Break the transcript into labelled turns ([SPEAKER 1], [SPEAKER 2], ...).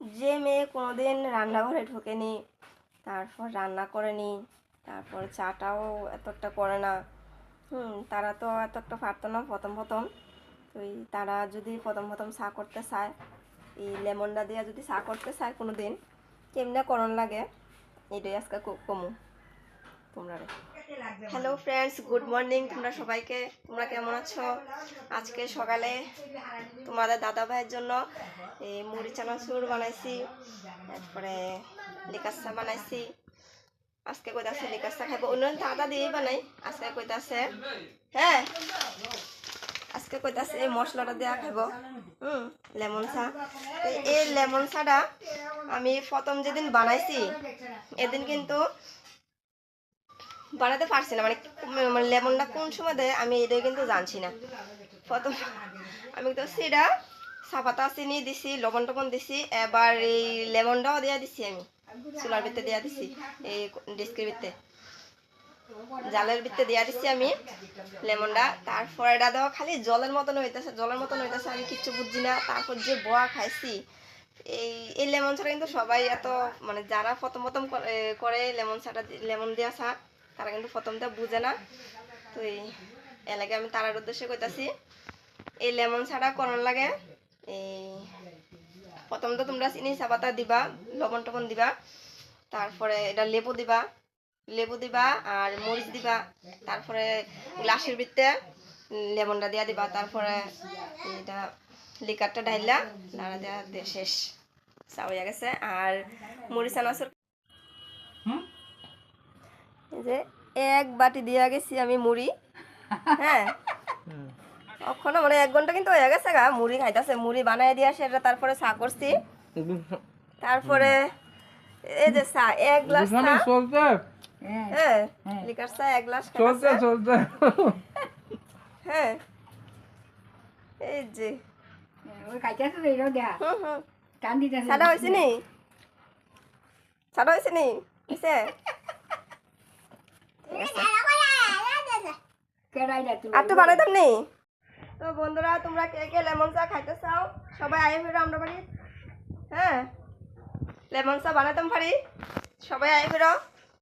[SPEAKER 1] যে মেয়ে কোনোদিন রান্নাঘরে ঢোকেনি, তারপর রান্না করেনি, তারপর চাটাও এত একটা করে না। হুম, তারা তো এত একটা পারতো না প্রথম প্রথম। তো তারা যদি প্রথম প্রথম চা করতে চায়, এই লেমনটা দিয়ে যদি চা করতে চায় কোনো দিন কেমনে করণ লাগে? এটাই আজকে কমু। তোমরা হ্যালো ফ্রেন্ডস গুড মর্নিং তোমরা সবাইকে। তোমরা কেমন আছো? আজকে সকালে তোমাদের দাদা ভাইয়ের জন্য এই মুড়ি চানাচুর বানাইছি, তারপরে লিকাসা বানাইছি। আজকে কইতাছে লিকাসা খাইব। অন্য দাদা দিয়ে বানাই। আজকে কইতাছে হ্যাঁ আজকে কইতাছে এই মশলাটা দেওয়া খাইব। হুম, লেমন চা। এই লেমন চাটা আমি প্রথম যেদিন বানাইছি, এদিন কিন্তু বানাতে পারছি না। মানে মানে লেমনটা কোন সময় দেয় আমি এটাই কিন্তু জানছি না। প্রথম আমি তো সেটা চাপাতা চিনি দিছি, লবণ টবণ দিছি, এবার এই লেমনটাও দিয়া দিছি আমি। চুলার ভিতরে দিয়া দিছি, এই ডিস্কের ভিতরে। জালের ভিতরে দিয়া দিছি আমি লেমনটা। তারপর এটা দেওয়া খালি জলের মতন হইতেছে, জলের মতন হইতেছে, আমি কিচ্ছু বুঝছি না। তারপর যে বোয়া খাইছি, এই এই লেমন চাটা কিন্তু সবাই এত মানে যারা প্রথম প্রথম করে- লেমন চাটা লেমন দিয়া চা তারা কিন্তু প্রথমটা বুঝে না। তো এই এলাকে আমি তারার উদ্দেশ্যে কইতাছি, এই লেমন ছাড়া করণ লাগে। এই প্রথম তো তোমরা চিনি চাপাতা দিবা, লবণ টবণ দিবা, তারপরে এটা লেবু দিবা লেবু দিবা আর মরিচ দিবা, তারপরে গ্লাসের ভিতরে লেমনটা দিয়া দিবা, তারপরে এটা লিকারটা ঢাইলা, নাড়া দেওয়া শেষ। চা গেছে। আর মুড়ি চানাচুর এই যে এক বাটি দিয়া গেছি আমি মুড়ি। হ্যাঁ? ওখানে মানে এক ঘণ্টা কিন্তু হয়ে গেছে গা মুড়ি খাইতেছে মুড়ি বানাই দিয়ে সেটা তারপরে চা করছি। তারপরে এই যে চা এক গ্লাস চা। হ্যাঁ লিকার চা এক গ্লাস
[SPEAKER 2] চলতে
[SPEAKER 1] খাইতাছে।
[SPEAKER 2] চলতে
[SPEAKER 1] হ্যাঁ। এই যে।
[SPEAKER 3] ওই কাইটাছে তো এটাও দেয়া।
[SPEAKER 1] হুম হুম।
[SPEAKER 3] টান দিতেছে
[SPEAKER 1] চাটা হয়েছে নি? চাটা হয়েছে নি? হয়েছে আর তো বানাইতাম নেই। তো বন্ধুরা তোমরা কে কে লেমন চা খাইতে চাও? সবাই আয়ে ফেরো আমরা বাড়ি হ্যাঁ? লেমন চা বানাতাম পারি সবাই আয়ে ফেরো।